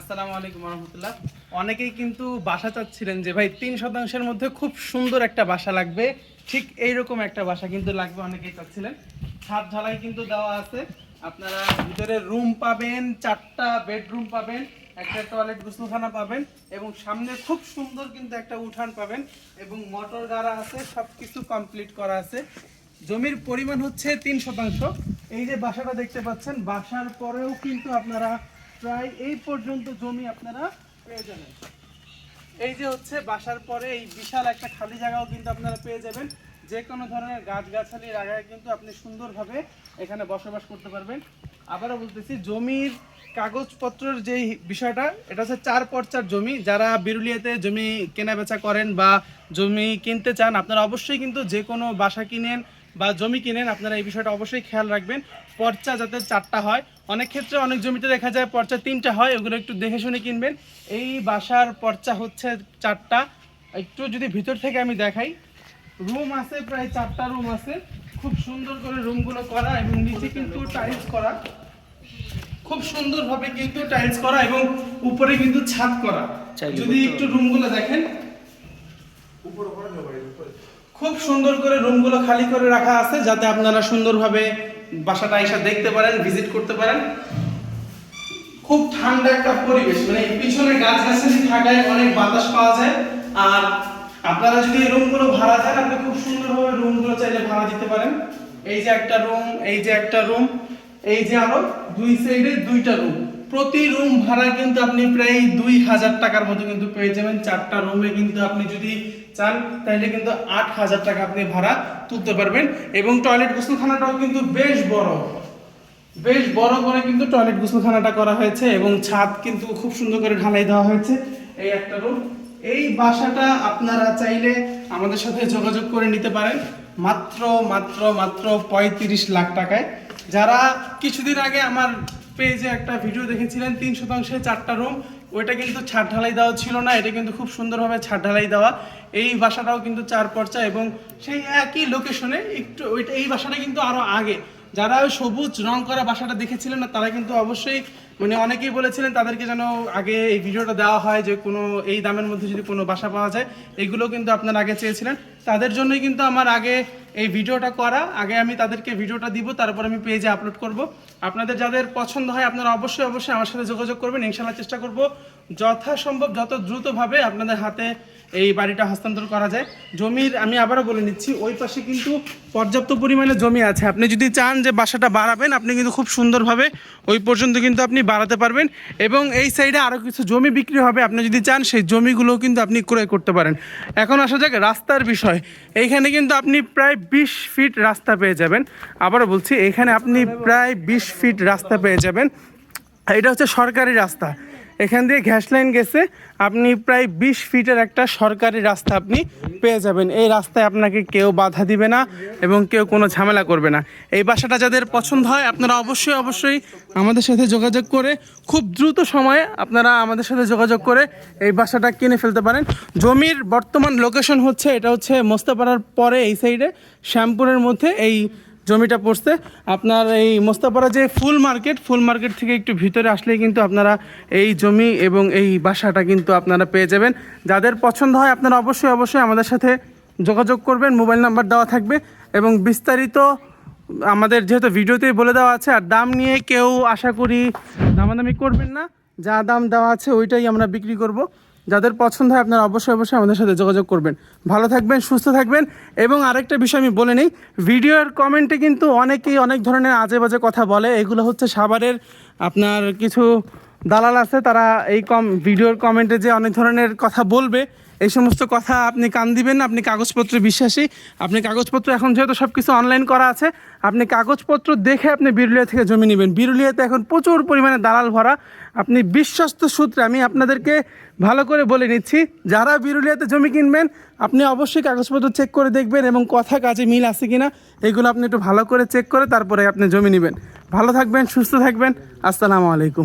আসসালামু আলাইকুম রহমতুল্লাহ অনেকেই কিন্তু বাসা চাচ্ছিলেন যে, ভাই, তিন শতাংশের মধ্যে খুব সুন্দর একটা বাসা লাগবে। ঠিক এইরকম একটা বাসা কিন্তু লাগবে অনেকেই চাচ্ছিলেন। ছাদ ঢালাই কিন্তু দেওয়া আছে। আপনারা ভিতরে রুম পাবেন, চারটা বেডরুম পাবেন, একটা টয়লেট গোসলখানা পাবেন এবং সামনে খুব সুন্দর কিন্তু একটা উঠান পাবেন এবং মোটর গাড়া আছে সব কিছু কমপ্লিট করা আছে। জমির পরিমাণ হচ্ছে তিন শতাংশ। এই যে বাসাটা দেখতে পাচ্ছেন, বাসার পরেও কিন্তু আপনারা প্রায় এই পর্যন্ত জমি আপনারা পেয়ে যাবেন। এই যে হচ্ছে বাসার পরে এই বিশাল একটা খালি জায়গাও কিন্তু আপনারা পেয়ে যাবেন। যে কোনো ধরনের গাছগাছালি লাগায় কিন্তু আপনি সুন্দরভাবে এখানে বসবাস করতে পারবেন। আবারও বলতেছি, জমির কাগজপত্রের যে বিষয়টা, এটা হচ্ছে চার পর্চার জমি। যারা বিরুলিয়াতে জমি কেনা বেচা করেন বা জমি কিনতে চান, আপনারা অবশ্যই কিন্তু যে কোনো বাসা কিনেন বা জমি কিনেন, আপনারা এই বিষয়টা অবশ্যই খেয়াল রাখবেন। পর্চা যাতে চারটা হয় অনেক ক্ষেত্রে অনেক জমিতে দেখা যায় পর্চা তিনটা হয় ওগুলো একটু দেখে শুনে কিনবেন। এই বাসার পর্চা হচ্ছে চারটা। একটু যদি ভিতর থেকে আমি দেখাই রুম আছে প্রায় চারটা রুম আছে। খুব সুন্দর করে রুমগুলো করা এবং নিচে কিন্তু টাইলস করা। খুব সুন্দরভাবে কিন্তু টাইলস করা এবং উপরে কিন্তু ছাদ করা। যদি একটু রুমগুলো দেখেন। খুব সুন্দর করে রুমগুলো খালি করে রাখা আছে যাতে আপনারা সুন্দরভাবে বাসাটা এসে দেখতে পারেন ভিজিট করতে পারেন। খুব ঠান্ডা একটা পরিবেশ মানে পিছনে গাছ গাছালি থাকায় অনেক বাতাস পাওয়া যায়। আর আপনারা যদি এই রুমগুলো ভাড়া দেন, আপনি খুব সুন্দরভাবে রুমগুলো চাইলে ভাড়া দিতে পারেন। এই যে একটা রুম এই যে একটা রুম এই যে আরও দুই সাইডে দুইটা রুম প্রতি রুম ভাড়া কিন্তু আপনি প্রায় দুই হাজার টাকার মতো কিন্তু পেয়ে যাবেন। চারটা রুমে কিন্তু আপনি যদি চান তাহলে কিন্তু আট হাজার টাকা আপনি ভাড়া তুলতে পারবেন। এবং টয়লেট গোসলখানাটাও কিন্তু বেশ বড়। বেশ বড় করে কিন্তু টয়লেট গোসলখানাটা করা হয়েছে এবং ছাদ কিন্তু খুব সুন্দর করে ঢালাই দেওয়া হয়েছে এই একটা রুম এই বাসাটা আপনারা চাইলে আমাদের সাথে যোগাযোগ করে নিতে পারেন। মাত্র মাত্র মাত্র পঁয়ত্রিশ লাখ টাকায়। যারা কিছুদিন আগে আমার পেজে একটা ভিডিও দেখেছিলেন, তিন শতাংশে চারটা রুম ওইটা কিন্তু ছাদ ঢালাই দেওয়া ছিল না, এটা কিন্তু খুব সুন্দরভাবে ছাদ ঢালাই দেওয়া। এই বাসাটাও কিন্তু চার পর্চা এবং সেই একই লোকেশনে একটু ওইটা, এই বাসাটা কিন্তু আরও আগে। যারা সবুজ রং করা বাসাটা দেখেছিলেন না, তারা কিন্তু অবশ্যই মানে অনেকেই বলেছিলেন তাদেরকে যেন আগে এই ভিডিওটা দেওয়া হয় যে কোনো, এই দামের মধ্যে যদি কোনো বাসা পাওয়া যায়, এগুলো কিন্তু আপনারা আগে চেয়েছিলেন। তাদের জন্যই কিন্তু আমার আগে এই ভিডিওটা করা। আগে আমি তাদেরকে ভিডিওটা দিব, তারপর আমি পেজে আপলোড করব। আপনাদের যাদের পছন্দ হয়, আপনারা অবশ্যই অবশ্যই আমার সাথে যোগাযোগ করবেন। ইনশাল্লাহ চেষ্টা করব যথাসম্ভব, যত দ্রুতভাবে আপনাদের হাতে এই বাড়িটা হস্তান্তর করা যায়। জমির আমি আবারও বলে নিচ্ছি, ওই পাশে কিন্তু পর্যাপ্ত পরিমাণে জমি আছে। আপনি যদি চান যে বাসাটা বাড়াবেন, আপনি কিন্তু খুব সুন্দরভাবে ওই পর্যন্ত কিন্তু আপনি বাড়াতে পারবেন। এবং এই সাইডে আরও কিছু জমি বিক্রি হবে। আপনি যদি চান, সেই জমিগুলো কিন্তু আপনি ক্রয় করতে পারেন। এখন আসা যাক রাস্তার বিষয়। এইখানে কিন্তু আপনি প্রায় বিশ ফিট রাস্তা পেয়ে যাবেন। আবারও বলছি এখানে আপনি প্রায় বিশ ফিট রাস্তা পেয়ে যাবেন। এটা হচ্ছে সরকারি রাস্তা। এখান দিয়ে গ্যাস লাইন গেছে। আপনি প্রায় বিশ ফিটের একটা সরকারি রাস্তা আপনি পেয়ে যাবেন। এই রাস্তায় আপনাকে কেউ বাধা দিবে না এবং কেউ কোনো ঝামেলা করবে না। এই বাসাটা যাদের পছন্দ হয়, আপনারা অবশ্যই অবশ্যই আমাদের সাথে যোগাযোগ করে খুব দ্রুত সময়ে আপনারা আমাদের সাথে যোগাযোগ করে এই বাসাটা কিনে ফেলতে পারেন। জমির বর্তমান লোকেশন হচ্ছে, এটা হচ্ছে মোস্তাপাড়ার পরে এই সাইডে শ্যামপুরের মধ্যে এই জমিটা পড়ছে। আপনার এই মোস্তাপাড়া যে ফুল মার্কেট ফুল মার্কেট থেকে একটু ভিতরে আসলেই কিন্তু আপনারা এই জমি এবং এই বাসাটা কিন্তু আপনারা পেয়ে যাবেন। যাদের পছন্দ হয় আপনারা অবশ্যই অবশ্যই আমাদের সাথে যোগাযোগ করবেন। মোবাইল নাম্বার দেওয়া থাকবে এবং বিস্তারিত আমাদের যেহেতু ভিডিওতেই বলে দেওয়া আছে, আর দাম নিয়ে কেউ আশা করি দামাদামি করবেন না। যা দাম দেওয়া আছে ওইটাই আমরা বিক্রি করব। যাদের পছন্দ হয় আপনারা অবশ্যই অবশ্যই আমাদের সাথে যোগাযোগ করবেন। ভালো থাকবেন, সুস্থ থাকবেন এবং আরেকটা বিষয় আমি বলে নিই, ভিডিওর কমেন্টে কিন্তু অনেকেই অনেক ধরনের আজে বাজে কথা বলে। এগুলো হচ্ছে সাভারের আপনার কিছু দালাল আছে, তারা এই কম, ভিডিওর কমেন্টে যে অনেক ধরনের কথা বলবে, এই সমস্ত কথা আপনি কান দিবেন আপনি কাগজপত্রে বিশ্বাসী। আপনি কাগজপত্র এখন যেহেতু সব কিছু অনলাইন করা আছে, আপনি কাগজপত্র দেখে আপনি বিরুলিয়া থেকে জমি নেবেন। বিরুলিয়াতে এখন প্রচুর পরিমাণে দালাল ভরা। আপনি বিশ্বস্ত সূত্রে, আমি আপনাদেরকে ভালো করে বলে নিচ্ছি, যারা বিরুলিয়াতে জমি কিনবেন, আপনি অবশ্যই কাগজপত্র চেক করে দেখবেন এবং কথা কাজে মিল আছে কিনা, এগুলো আপনি একটু ভালো করে চেক করে তারপরে আপনি জমি নেবেন। ভালো থাকবেন, সুস্থ থাকবেন, আসসালামু আলাইকুম।